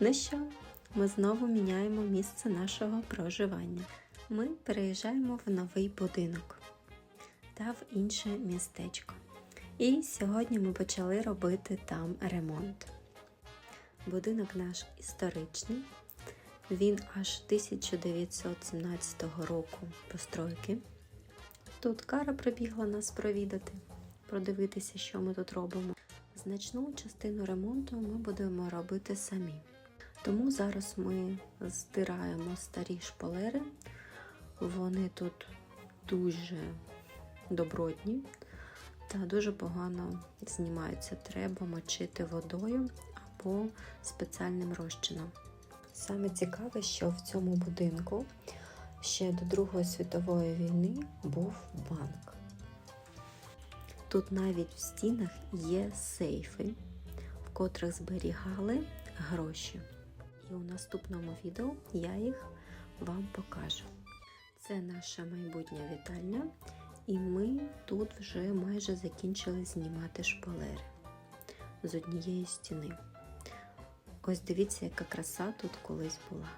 Ну що, ми знову міняємо місце нашого проживання. Ми переїжджаємо в новий будинок та в інше містечко. І сьогодні ми почали робити там ремонт. Будинок наш історичний. Він аж 1917 року постройки. Тут Кара прибігла нас провідати, продивитися, що ми тут робимо. Значну частину ремонту ми будемо робити самі. Тому зараз ми здираємо старі шпалери. Вони тут дуже добротні та дуже погано знімаються. Треба мочити водою або спеціальним розчином. Саме цікаве, що в цьому будинку ще до Другої світової війни був банк. Тут навіть в стінах є сейфи, в котрих зберігали гроші. І у наступному відео я їх вам покажу. Це наша майбутня вітальня, і ми тут вже майже закінчили знімати шпалери з однієї стіни. Ось дивіться, яка краса тут колись була.